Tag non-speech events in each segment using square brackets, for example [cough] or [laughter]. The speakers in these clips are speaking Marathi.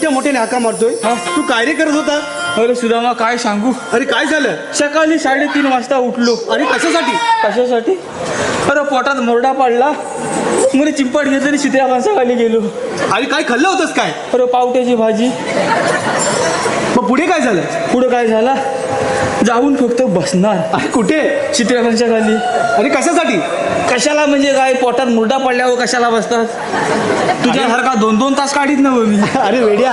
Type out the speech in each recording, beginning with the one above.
मोठ्या मोठ्याने हाका मारतोय. तू काय रे करत होता? अरे सुदामा काय सांगू? अरे काय झालं? सकाळी साडेतीन वाजता उठलो. अरे कशासाठी? कशासाठी? अरे पोटात मोरडा पडला. मला चिंपाट घेतली चित्र्या माणसाखाली गेलो. अरे काय खाल्लं होतंस काय? अरे पावट्याची भाजी. मग पुढे काय झालं? पुढं काय झाला? जाऊन फक्त बसणार. अरे कुठे? चित्र्या खाली. अरे कशासाठी? कशाला म्हणजे काय? पोटात मुरडा पडल्यावर कशाला बसतात? तुझ्यासारखा दोन दोन तास काढीत ना हो मी [laughs] अरे वेड्या.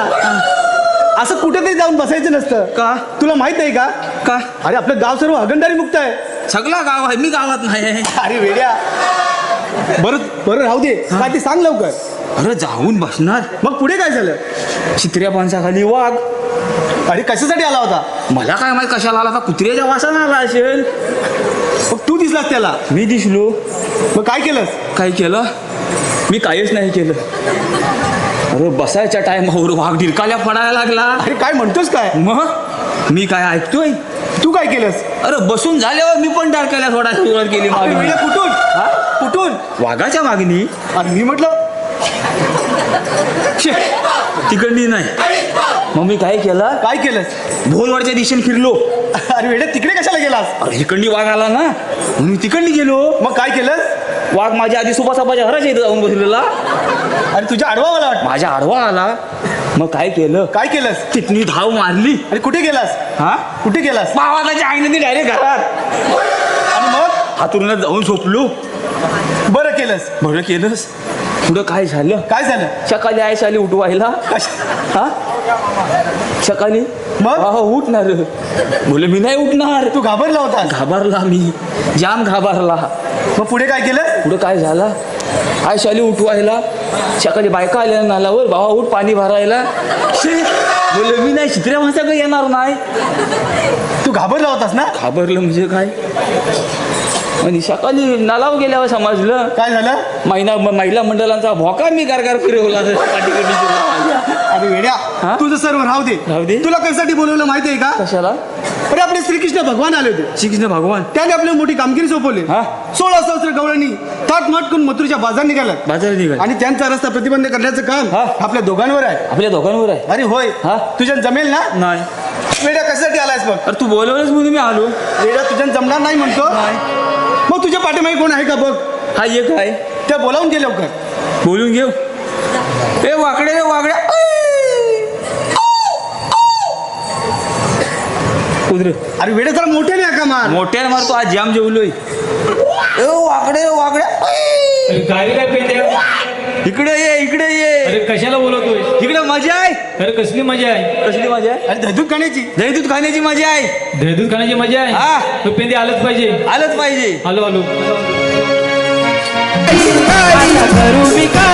असं कुठेतरी जाऊन बसायचं नसतं. का? तुला माहीत आहे का? का? अरे आपलं गाव सर्व हगंदारी मुक्त आहे. सगळा गाव आहे. मी गावात नाही अरे वेड्या. बरं बरं राहू दे. काय ते सांग लवकर. अरे जाऊन बसणार. मग पुढे काय झालं? चित्र्या माणसाखाली वाघ. अरे कशासाठी आला होता? मला काय माहीत कशाला आला आता कुत्र्याच्या वासाला आला असेल. मग तू दिसलास त्याला. मी दिसलो. मग काय केलंस? काय केलं? मी काहीच नाही केलं. अरे बसायच्या टायमावर वाघ डिरकाल्या पडायला लागला. अरे काय म्हणतोस काय? मग? मी काय ऐकतोय? तू काय केलंस? अरे बसून झाल्यावर मी पण डारकाल्या थोडा सुरुवात केली अरे मागणी वेड्या, कुठून? हा? कुठून? वाघाच्या मागणी अरे मी म्हटलं शे, तिकडली नाही. मग मी काय केलं? काय केलंस भोलवाडच्या दिशेने फिरलो. अरे वेड्या तिकडे कशाला गेलास? अरे इकडली वाघ आला ना. म्हणून मी तिकडली गेलो. मग काय केलंस? वाघ माझ्या आधी सुपासापाच्या घराच्या इथं जाऊन बसलेला. अरे तुझ्या आडवा मला वाटतं. माझ्या आडवा आला. मग काय केलं? काय केलंस? तिथनी धाव मारली. अरे कुठे गेलास? हा? कुठे गेलास? भावाच्या आईने डायरेक्ट घरात. आणि मग? हातून जाऊन झोपलो. बरं केलंस. बरं केलंस. पुढं काय झालं? काय झालं? सकाळी आई आली उठवायला हा? सकाळी? मग? उठणार. बोले मी नाही उठणार. तू घाबरला होता घाबरला मी. जाम घाबरला. मग पुढे काय केलं? पुढं काय झाला? आई शाली उठवायला. सकाळी बायका आल्या नालावर. भावा उठ पाणी भरायला. शे, बोलले मी नाही चित्र्या माणसाकडे येणार नाही. तू घाबरला होतास ना? घाबरलं म्हणजे काय? आणि सकाळी नालावर गेल्यावर समजलं. काय झालं? महिना महिला मंडळांचा भोका मी गारगार फिरवला. [laughs] अरे वेड्या हा? तुझं सर्व राहू दे. राहू दे? तुला कशासाठी बोलवलं माहिती आहे का? कशाला? अरे आपले श्रीकृष्ण भगवान आले होते. श्रीकृष्ण भगवान. त्याने आपली मोठी कामगिरी सोपवली? सोळा सहस्र गवळणी थाट माट करून मथुरीच्या बाजार निघाल्यात. बाजार निघाल आणि त्यांचा रस्ता प्रतिबंध करण्याचं काम हा? आपल्या दोघांवर आहे. आपल्या दोघांवर आहे. अरे होय. हा? तुझ्या जमेल ना? नाही. वेड्या कशासाठी आलायस बघ अरे तू बोलवलंच म्हणून मी आलो. वेड्या तुझ्या जमणार नाही म्हणतो. मग तुझ्या पाठीमागे कोण आहे का बघ? हा ये काय त्या बोलावून गेले लवकर. बोलून घेऊ? ए वाकडे रे वाकड्या कुदरे अरे वेड्या जरा मोठ्याने आहे का मार? मोठ्याने मारतो आज जाम जेवलोय. ए वाकडे रे वाकड्या काय काय पेंड्या इकडे ये इकडे ये. अरे कशाला बोलवतोय इकडे मजा आहे. अरे कसली मजा आहे? कसली मजा आहे? अरे धदूक खाण्याची. दही दूध खाण्याची मजा आहे. दहीदूध खाण्याची मजा हा. आहे तो पेंदे आलंच पाहिजे. आलंच पाहिजे. आलो आलो. आता करू मी काही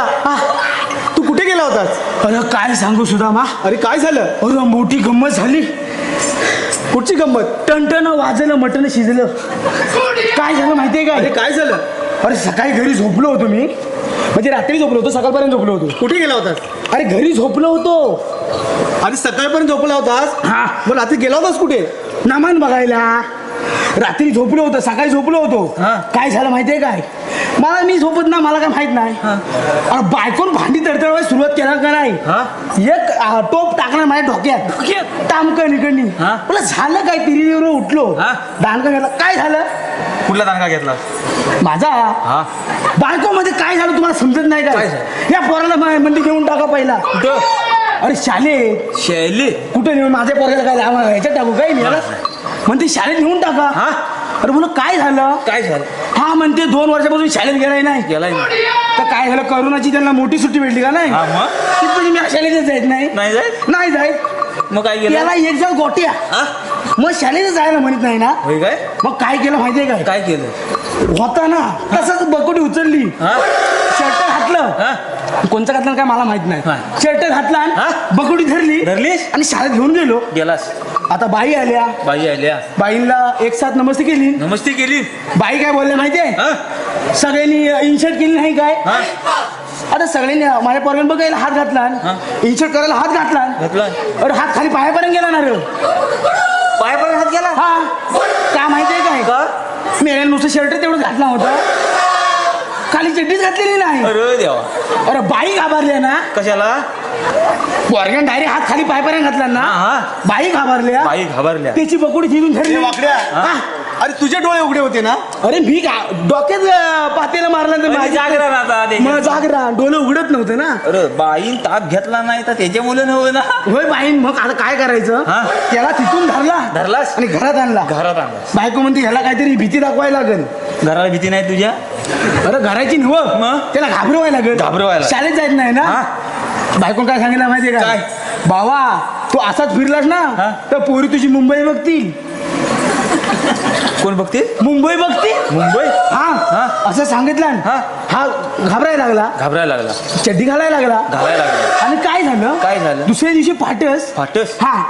अरे वाकड्या तू कुठे गेला होतास? अरे काय सांगू सुदामा? अरे काय झालं? अरे मोठी गंमत झाली. कुठची गंमत? टणटण वाजलं मटण शिजलं. काय झालं माहितीये अरे काय काय झालं? अरे सकाळी घरी झोपलो होतो मी. म्हणजे रात्री झोपलो होतो सकाळपर्यंत झोपलो होतो. कुठे गेला होतास? अरे घरी झोपलो होतो. अरे सकाळपर्यंत झोपला होतास? हा. मग रात्री गेला होतास कुठे? नामान बघायला. रात्री झोपलो होतो सकाळी झोपलो होतो. हा. काय झालं माहितीये काय? मला मी झोपत ना मला काय माहीत नाही. अरे बायकोन भांडी तडतडवायला सुरुवात केला का नाही? एक आ, टोप टाकणार माझ्या डोक्यात. टामकन इकडनी हा. मला झालं काय? तिरीवर उठलो. हा. दांडका घेतला. काय झालं? कुठला दांडगा घेतला? माझा? हा. बायको मध्ये काय झालं तुम्हाला समजत नाही काय का झालं? या पोराला मा- मंडी घेऊन टाका पहिला. कुठं? अरे शाले शैली कुठे नेऊन माझ्या पोराला काय लावा? ह्याच्यात टाकू काय मी? म्हणते शाळेत नेऊन टाका. हा? अरे म्हणून काय झालं? काय झालं? हा म्हणते दोन वर्षापासून शाळेत गेलाय नाही. गेलाय तर काय झालं करोनाची त्यांना मोठी सुट्टी भेटली का नाही? हा मग? तिथपासून मी शाळेतच जायत नाही. नाही जाय नाही जायत मग काय त्याला केलं एक जण गोट्या. हा? मग शाळेत जायला म्हणत नाही ना? होय काय? मग काय केलं माहितीये काय? काय केलं? होता ना. तसंच बकोटी उचलली. हा? शर्ट घातलं. कोणचं घातलं काय मला माहीत नाही. नाही. शर्ट घातला हा? बकोटी धरली. धरलीस? आणि शाळेत घेऊन गेलो. गेलास? आता बाई आल्या. बाई आल्या. बाईंना एक साथ नमस्ते केली. नमस्ते केली. बाई काय बोलले माहितीये? हा? सगळ्यांनी इन्शर्ट केली नाही काय? आता सगळ्यांनी माझ्या पोरगण बघायला हात घातला. इन्शर्ट करायला हात घातला घातला अरे हात खाली पायापर्यंत गेला ना रे. पाय पण हात गेला? हा. काय माहितीये काय? का? मेऱ्या नुसतं शर्ट तेवढं घातला होता. खाली चड्डीच घातलेली नाही. अरे देवा. अरे बाई घाबरल्या ना. कशाला? डायरेक्ट हात खाली पायापर्यंत घातला ना? हा बाई घाबरल्या. बाई घाबरल्या. त्याची बकुडी फिरून धरली हे वाकड्या. हा. अरे तुझे डोळे उघडे होते ना? अरे मी डोक्यात अं, पातेला मारला तर म्हणजे माझी- जागरण आता त्याच्यात. मग जागरा. डोळे उघडत नव्हते ना? अरे बाईन ताप घेतला नाही तर त्याच्या मुलं नव्हे ना होय बाईन मग आता काय करायचं? हा. त्याला तिथून धरला. धरलास? आणि घरात आणला. घरात आणला बायको म्हणते ह्याला काहीतरी भीती दाखवायला लागेल. घराला भीती नाही तुझ्या? अरे घराची निव मग? त्याला घाबरवायला लागेल. घाबरवायला. शाळेत जायत नाही ना? हा. बायको काय सांगितलं माहितीये का? काय? बाबा तू असाच फिरलास हा. ना तर पोरी तुझी मुंबई बघतील. कोण बघते मुंबई बघतील? मुंबई? हा. हा. असं सांगितलं. हा. हा घाबरायला लागला. घाबरायला लागला. चड्डी घालायला लागला. घालायला लागला. आणि काय झालं? काय झालं? दुसऱ्या दिवशी फाटस. फाटस? हा.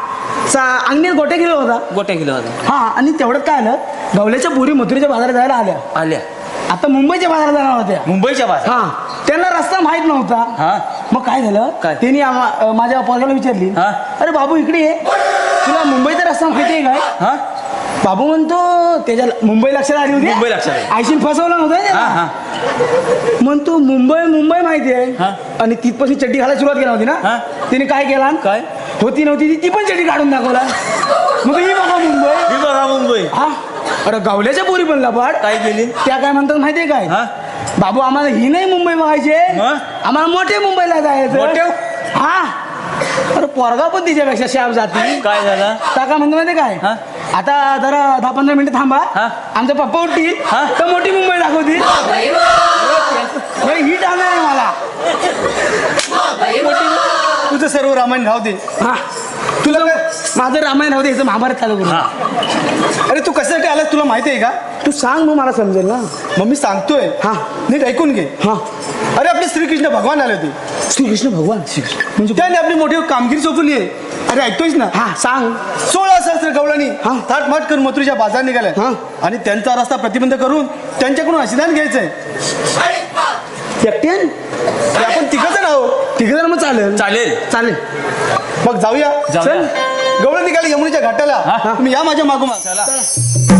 सा अंगणीत गोट्या गेला होता गोट्या गेला होता हा आणि तेवढ्यात काय आलं? गवल्याच्या पोरी मथुरेच्या बाजारात जायला आल्या. आल्या. आता मुंबईच्या बाजारात जाणार होत्या. मुंबईच्या बाहेर हा. त्यांना रस्ता माहीत नव्हता. हा? मग काय झालं काय? त्यांनी आम्हा- माझ्या पोराला विचारली हा. अरे बाबू इकडे ये तुला मुंबईचा रस्ता माहिती आहे काय हा बाबू म्हणतो त्याच्या मुंबई लक्षात आली होती मुंबई लक्षात आली. आयशीन फसवलं नव्हतं हा. हा म्हणतो मुंबई मुंबई माहिती आहे हा. आणि तिथपासून चड्डी घालायला सुरुवात केली होती ना हा. तिने काय केला काय? होती नव्हती ती- ती पण चड्डी काढून दाखवला मग ही बघा मुंबई ही बघा मुंबई हा अरे गावल्याच्या पोरी पण लपाट काय केली त्या काय म्हणतात माहितीये काय हा? बाबू आम्हाला ही नाही मुंबई बघायचे मग? आम्हाला मोठे मुंबईला जायचं. मोठे? हा. अरे पोरगा पण तिच्यापेक्षा शाप जाती. काय झालं? त्या काय म्हणतो माहितीये काय? हा? आता जरा दहा पंधरा मिनिटं थांबा. हा? आमचा पप्पा उठतील. हा? तर मोठी मुंबई दाखवतील. हे आलं आहे मला. तुझं सर्व रामायण राहू दे. हा. तुला माझं रामायण राहू दे याचं महाभारत चालू करू. हा. अरे तू कशासाठी आलास? तुला माहिती आहे का? तू सांग मग मला समजेल ना. मग मी सांगतोय. हा. नीट ऐकून घे. हा. अरे आपले श्रीकृष्ण भगवान आले होते. श्रीकृष्ण भगवान म्हणजे त्याने आपली मोठी कामगिरी सोपवली आहे. अरे ऐकतोयस ना? हा सांग. सोळा सहस्त्र गवळणी हा. थाटमाट करून मथुरीच्या बाजार निघाल्या. हा. आणि त्यांचा रस्ता प्रतिबंध करून त्यांच्याकडून आशीर्वाद घ्यायचंय. एकट्यान? आपण तिघच आहोत. तिघ जण मग चालेल. चालेल. चालेल. मग जाऊया. चल. गवळण निघाली यमुनेच्या घाटाला. हा. तुम्ही या माझ्या मागोमाग. चला.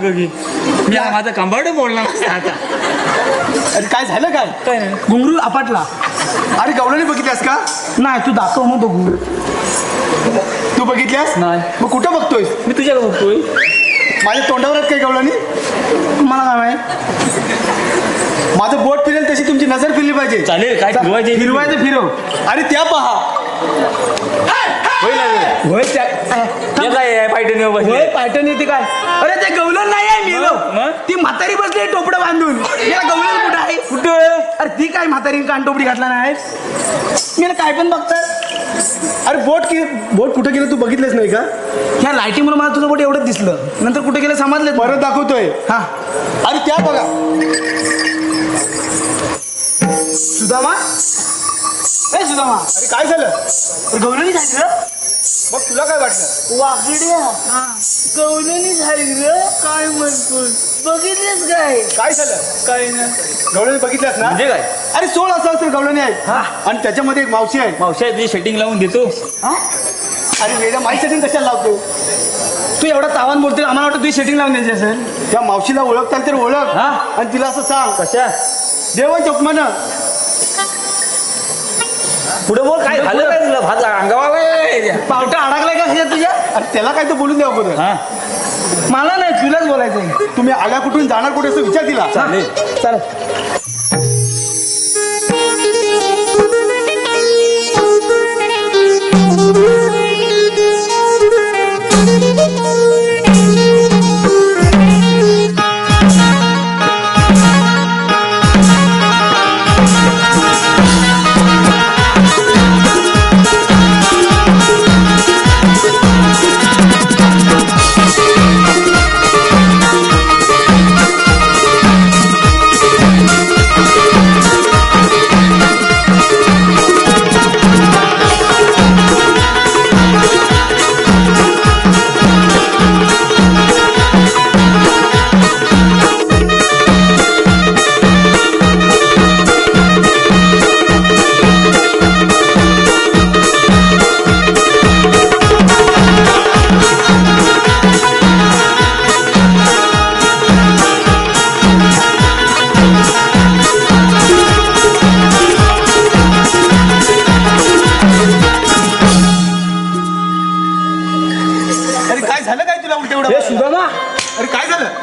मागं घे. मी आता माझं कंबरड बोलणार आता अरे काय झालं काय? काय नाही. घुंगरू आपटला. अरे गवळणी बघितल्यास का? नाही तू दाखव मग बघू. तू बघितल्यास? नाही. मग कुठं बघतोय? मी तुझ्याकडे बघतोय. माझ्या तोंडावर आहेत काय गवळणी? मला काय माहीत? माझं बोट फिरेल तशी तुमची नजर फिरली पाहिजे. चालेल काय फिरवायचे फिरवायचं फिरव. अरे त्या पहा? होय त्या हे पायटन होय बसले. पॅटर्न येते काय? अरे ते गवलन नाही आहे मी मग? ती म्हातारी बसली टोपडं बांधून. याला गवलन कुठं आहे? कुठं अरे ती काय म्हातारी कानटोपडी घातला नाही? मी काय पण बघतात अरे बोट की बोट कुठं गेलं तू बघितलंच नाही का? ह्या लाईटीमुळे मला तुझं बोट एवढंच दिसलं. नंतर कुठे गेलं समजलं परत दाखवतोय. हा. अरे त्या बघा. सुदामा? ए सुदामा. अरे काय झालं? गवलनी झाली र. मग तुला काय वाटलं? वाकड्या गवलनी झाली र काय म्हणतो बघितलेस काय? काय झालं? काय ना गवळणी बघितल्यास ना? म्हणजे काय? अरे सोळा सहस्त्र गवळणी आहेत आणि त्याच्यामध्ये एक मावशी आहे. मावशी तुझी सेटिंग लावून देतो. हा? अरे माई सेटिंग कशाला लावतो? तू एवढा तावान बोलतोय आम्हाला वाटतं तुझी सेटिंग लावून द्यायची असेल. त्या मावशीला ओळखताल तर ओळख. हा? आणि तिला असं सांग. कशा? देव चकमानं पुढे बोल काय झालं? काय तुला भात अंगावा पावटा अडकलाय का तुझ्या? अरे त्याला काय तर बोलून द्या अगोदर. हा. मला नाही तुलाच बोलायचंय. तुम्ही आल्या कुठून जाणार कुठे असं विचार दिला चालेल चल.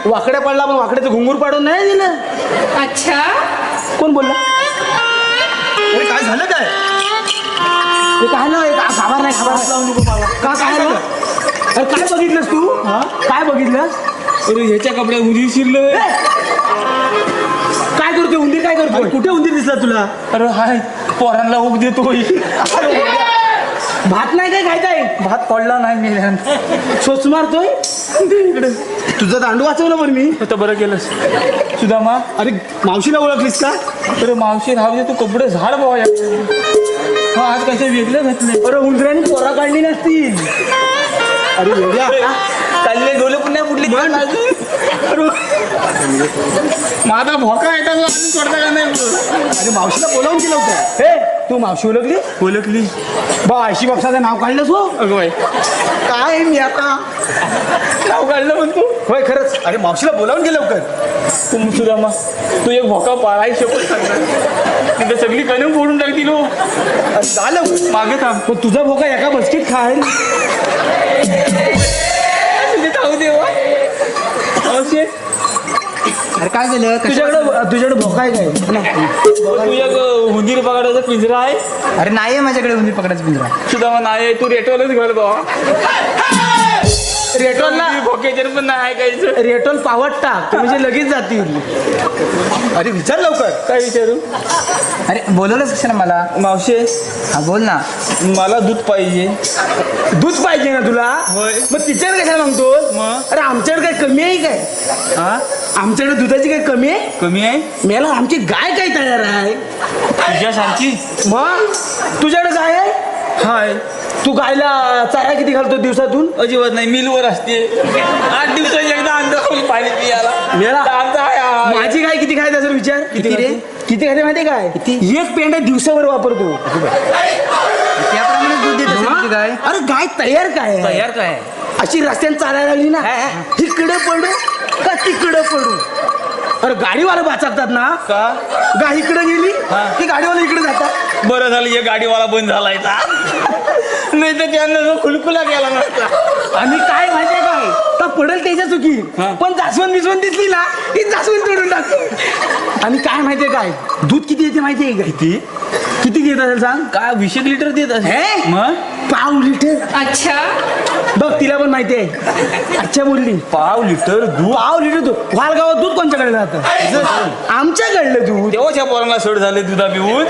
वाकड्या पडला पण वाकड्याचं घुंगूर पाडून नाही दिलं. अच्छा. कोण बोलला? अरे काय झालं काय? हे काय ना खाबार नाही खाबार नाही. का काय झालं अरे काय बघितलंस तू? काय बघितलंस? अरे ह्याच्या कपड्या उदी शिरलं. काय करतोय? उंदीर काय करतोय? कुठे उंदीर दिसला तुला? अरे हाय. पोरांना उग देतोय. भात नाही काय खायचाय भात पडला नाही मेल्यान सोच मारतोय? तुझं दांडू वाचवलं पण मी. आता बरं केलंस. सुदामा. अरे मावशीला ओळखलीस का? अरे मावशी राहू तू कपडे झाड बाबा हा आज कसे वेगळे घातले अरे उंदरांनी पोरा काढली नसतील. अरे वेगळ्या चालले डोले पुन्हा फुटली माझा भोका येतात अजून सोडता का नाही? अरे मावशीला बोलावून केलं होतं. हे तू मावशी ओळखली? ओळखली. बा आयशी बापसाचं नाव काढलंस हो? अगं बाई. काय मी आता? नाव काढलं म्हणतो होय खरंच. अरे मावशीला बोलावून गेलं लवकर. तू सुदामा तू एक भोका पाळाय शपथ सांगणार. तिथं सगळी कणं फोडून टाकतील हो. अरे झालं. मागे थांब. पण तुझा भोका एका बसकीत खाय तिथे थांबू दे हो. अरे काय झालं? तुझ्याकडे तुझ्याकडे भोका आहे काय? तू एक हुंदीर पकडायचा पिंजरा आहे? अरे नाही आहे माझ्याकडे उंदीर पकडायचं पिंजरा. सुदामा नाही तू रेटवलच घाल बाबा रेटोलला भोक्याच्या पण नाही ऐकायचं. रेटोल पावट टाक. ते म्हणजे लगेच जातील. अरे विचार लवकर. काय विचारू? अरे बोलवलंच कशाला मला? मावशे. हा बोल ना. मला दूध पाहिजे. दूध पाहिजे ना तुला. मग तिच्याकडे कशाला मागतो मग? अरे आमच्याकडे काय कमी आहे काय? हा? आमच्याकडे दुधाची काय कमी आहे? कमी आहे? मेला आमची गाय काय तयार आहे? तुझ्या सांगची मग? तुझ्याकडे काय आहे? हाय. तू गायला चारा किती घालतो दिवसातून? अजिबात नाही मिलवर असते. आठ दिवसाची एकदा अंडा खाऊन पाणी पियाला मेला. आमचा आहे. माझी गाय किती खायचा असेल विचार? किती रे? किती खाते माहिती काय? एक पेंडा दिवसावर वापरतो. त्याप्रमाणे दूध देत असेल तुझी गाय. अरे गाय तयार काय आहे? तयार काय आहे? अशी रस्त्याने चालायला लागली ना? इकडे पडू का तिकडे पडू? अरे गाडीवाला वाचकतात ना? का? गाय इकडे गेली हा. की गाडीवाला इकडे जातात? बरं झालं हे गाडीवाला बंद झाला नाही तर त्यांना जो खुलखुला गेला नसता आणि काय माहितीये काय? तर पडेल त्याच्या चुकी. हा. पण जास्वंद बिस्वंद दिसली ना ही जास्वंद तोडून टाकतो. आणि काय माहितीये काय? दूध किती येते माहितीये? का किती? किती देत असेल सांग? काय वीस एक लिटर देत असेल. हे? मग? पाव लिटर? अच्छा. बघ तिला पण माहिती आहे. अच्छा बोलली पाव लिटर दूध? पाव लिटर दूध. वालगावात दूध कोणच्याकडे जातं? आमच्याकडलं दूध. तेव्हाच्या पोरांना सड झाले दुधा पिऊन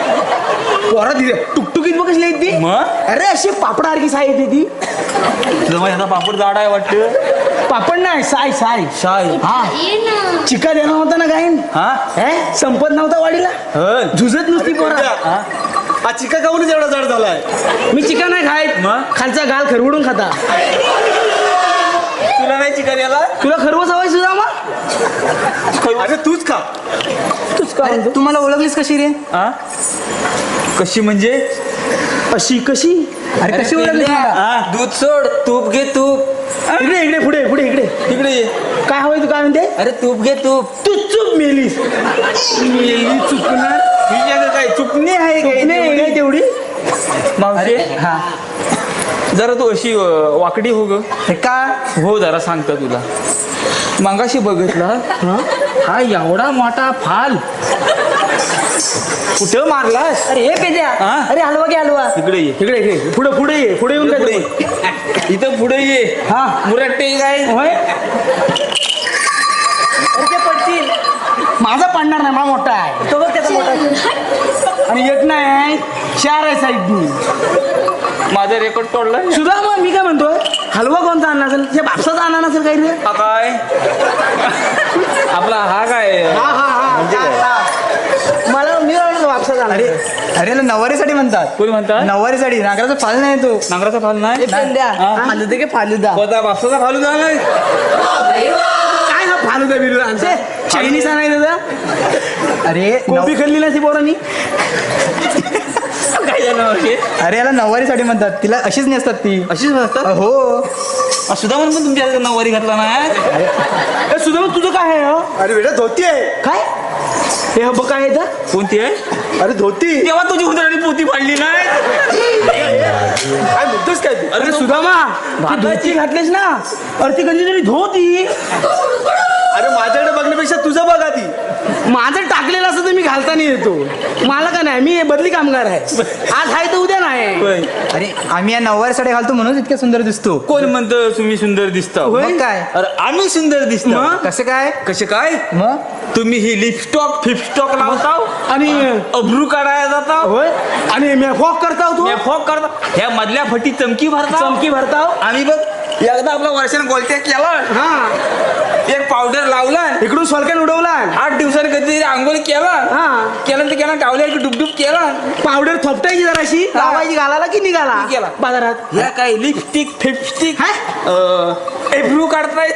पोरा दिले टुकटुकीत बघ कशी ती. मग? अरे अशी पापडासारखी साय येते ती. तुझा माझ्या पापड जाड आहे वाटतं? पापड नाही साय साय शाय हा. चिका देणार होता ना गायन हा? हे? संपत नव्हता वाडीला? हं. झुजत नुसती पोरा. हा? हा चिका खाऊनच एवढा जड झालाय. मी चिकन नाही खायत मग? खालचा गाल खरवडून खाता. तुला नाही चिकन याला तुला खरवस हवाय सुद्धा मग? अरे तूच खा. तूच का म्हणतो? तुम्हाला ओळखलीस कशी रे? हा? कशी म्हणजे? अशी कशी? अरे कशी ओळखली हा. दूध सोड तूप घे तूप. इकडे इकडे पुढे पुढे इकडे. तिकडे ये. काय हवंय तू काय म्हणते? अरे तूप घे तूप. तू चूप मेलीस. मेली चुकणार काय चुकणी आहे काय नाही काय तेवढी? मावशी? हा. जरा तू अशी अं, वाकडी हो ग. हे का? हो जरा सांगतो तुला. मगाशी बघितला हा? एवढा मोठा फाल. कुठं मारलास? अरे हे पेद्या. हा? अरे हलवा घे हलवा. इकडे ये. इकडे इकडे. पुढे पुढे ये. पुढे येऊन काय पुढे ते? इथं पुढे ये. हा. मुरट्टे काय होय? अरे ते पडतील माझा पडणार नाही माझा मोठा आहे. तो बघ त्याचा मोठा आहे. आणि एक नाही चार आहे साईडनी माझा रेकॉर्ड तोडला? सुद्धा मग मी काय म्हणतोय? हलवा कोणता आणला असेल? त्या बापसाचा आणला नसेल काही रे? हा काय? आपला हा काय? हा हा हा. मला मी म्हणतो बापसाचा आणला अरे अरे याला नवारीसाठी म्हणतात. कोणी म्हणतात? नवारीसाठी. नागराचा फाल नाही तो. नांगराचा फाल नाही? द्या फालुदा की फालुदा. कोणता बापसाचा फालू झाला काय हा फालुदा बिलुदा? चायनीज आणायचं दादा अरे कोबी नव- खाल्ली नसती पोरांनी काय झालं? अरे याला नवारीसाठी म्हणतात. तिला अशीच नेसतात ती. अशीच म्हणतात हो. सुद्धा म्हणून पण तुमच्या हातात नऊवारी घातला ना ए, तुझं काय आहे हो? अरे बेटा धोती आहे. काय? हे हब्ब काय आहे इथं? कोणती आहे? अरे धोती. तेव्हा तुझी उंदराणी पोती फाडली नाही काय म्हणतोस काय तू? अरे सुदामा ती धोती घातलीस ना अरे ती कधी तरी धोती. अरे माझ्याकडे बघण्यापेक्षा तुझं बघा ती माझं टाकलेलं असं तर मी घालताना येतो. मला का नाही? मी बदली कामगार आहे. आज आहे तर उद्या नाही. होय. अरे आम्ही या नऊवारी साडी घालतो म्हणून इतके सुंदर दिसतो. कोण म्हणतं तुम्ही सुंदर दिसता? मग काय? अरे आम्ही सुंदर दिसतो. मग? कसं काय? कसे काय? मग? तुम्ही ही लिपस्टॉक फिपस्टॉक लावताव आणि अब्रू काढायला जाताव. होय. आणि मी फॉक करता तू? फॉक करता ह्या मधल्या फटी चमकी भरता चमकी भरताव? आम्ही बघ एकदा आपला वर्षाने गोलत्या केला. हा. एक पावडर लावला. इकडून स्वलक्यान उडवला. आठ दिवसांनी कधीतरी आंघोळ केला. हा. केल्यानंतर केला गावल्या एक डुबडुब केला. पावडर थोपटायची जराशी. लावायची घालायला की निघाला? गेला. बाजारात. ह्या काय लिपस्टिक फिपस्टिक हा? एब्रू काढतायत?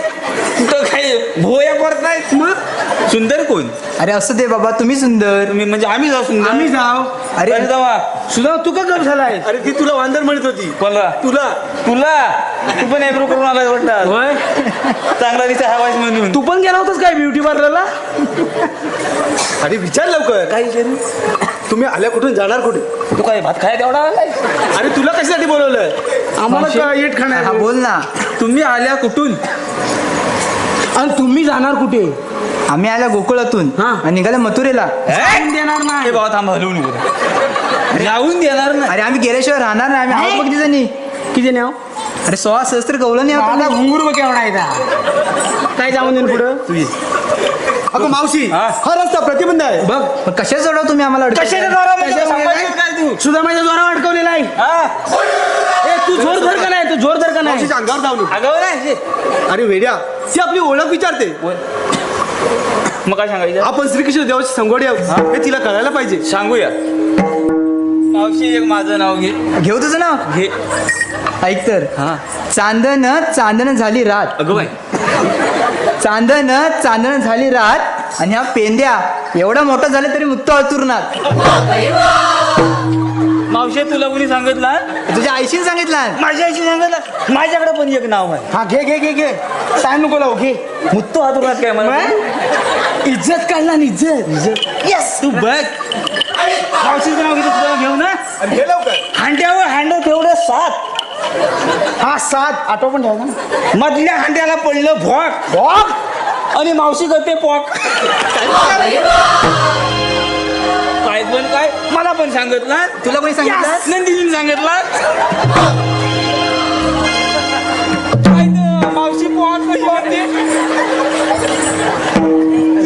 कुठं काय भोया करतायत मग? सुंदर कोण? अरे असं दे बाबा तुम्ही सुंदर. तुम्ही म्हणजे आम्ही जाऊ सुंदर. आम्ही जाव अरे अरे जावा. सुद्धा तू का गप झालाय अरे ती तुला वांदर म्हणत होती. कोणला? तुला. तुला. तू पण एब्रू करून आला वाटतं. होय? चांगला दिसा हवायच म्हणून. तू पण गेला होतास काय ब्युटी पार्लरला अरे विचार लवकर. काय तुम्ही आल्या कुठून? जाणार कुठे? तू काय भात खाय तेवढा आलाय? अरे तुला कशासाठी बोलवलं? आम्हाला का येट खाणार हा बोल ना. तुम्ही आल्या कुठून? आणि तुम्ही जाणार कुठे? आम्ही आल्या गोकुळातून. हा. आणि निघाल्या मथुरेला. जाऊन देणार हे नाही बाबा थांबा हलवून नको जाऊन देणार नाही. अरे आम्ही गेल्याशिवाय राहणार नाही. आम्ही आहोत बघ जणी किती नाव? अरे सोळा सहस्त्र गवलं नाही घुंगूर बघ केवढा. काय जाऊन देईन पुढं? तुझी अगं मावशी हा. हा रस्ता प्रतिबंध आहे. बघ पण कशा सोडव तुम्ही आम्हाला? कशाच्या जोरामध्ये? काय तू? सुद्धा माझ्या जोरावर अडकवलेला आहे. हा. ए तू जोर धर का नाही? तू जोर धर नाही. मावशीच्या अंगावर जाऊ नको अगं नाही अरे वेड्या ती आपली ओळख विचारते. मग काय सांगायचं? आपण श्रीकृष्ण देवाची संगोडी आहोत. हे? तिला कळायला पाहिजे. सांगूया. मावशी एक माझं नाव घे. घेऊ तुझं नाव? घे. ऐक तर. हा. चांदन चांदन झाली रात. अगं बाई. चांदन चांदन झाली रात. आणि हा पेंद्या. एवढा मोठा झाला तरी मुक्त अतुरणार. मावशी तुला कोणी सांगितलं? तुझ्या आईशीने सांगितलं. माझ्या आईशी सांगितलं. माझ्याकडे पण एक नाव आहे. हा घे घे घे घे. सांग नको लावू घे. मुत्तो हातुरात काय मला मग? इज्जत काढला ना इज्जत. इज्जत. येस तू बघ. मावशीचं नाव किती तुला घेऊ ना? हे लवकर. हांड्यावर हांड तेवढं सात. हा सात. आठव पण ठेवा ना. मधल्या हांड्याला पडलं भॉक. भॉक? आणि मावशी करते पॉक. पण काय? मला पण सांगितलं. तुला कोणी सांगितलं? नंदिनीने सांगितलं. काय ते, मावशी कशी वाटते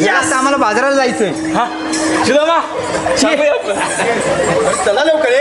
आता आम्हाला बाजाराला जायचंय. हा. सुदामा. चला लवकर.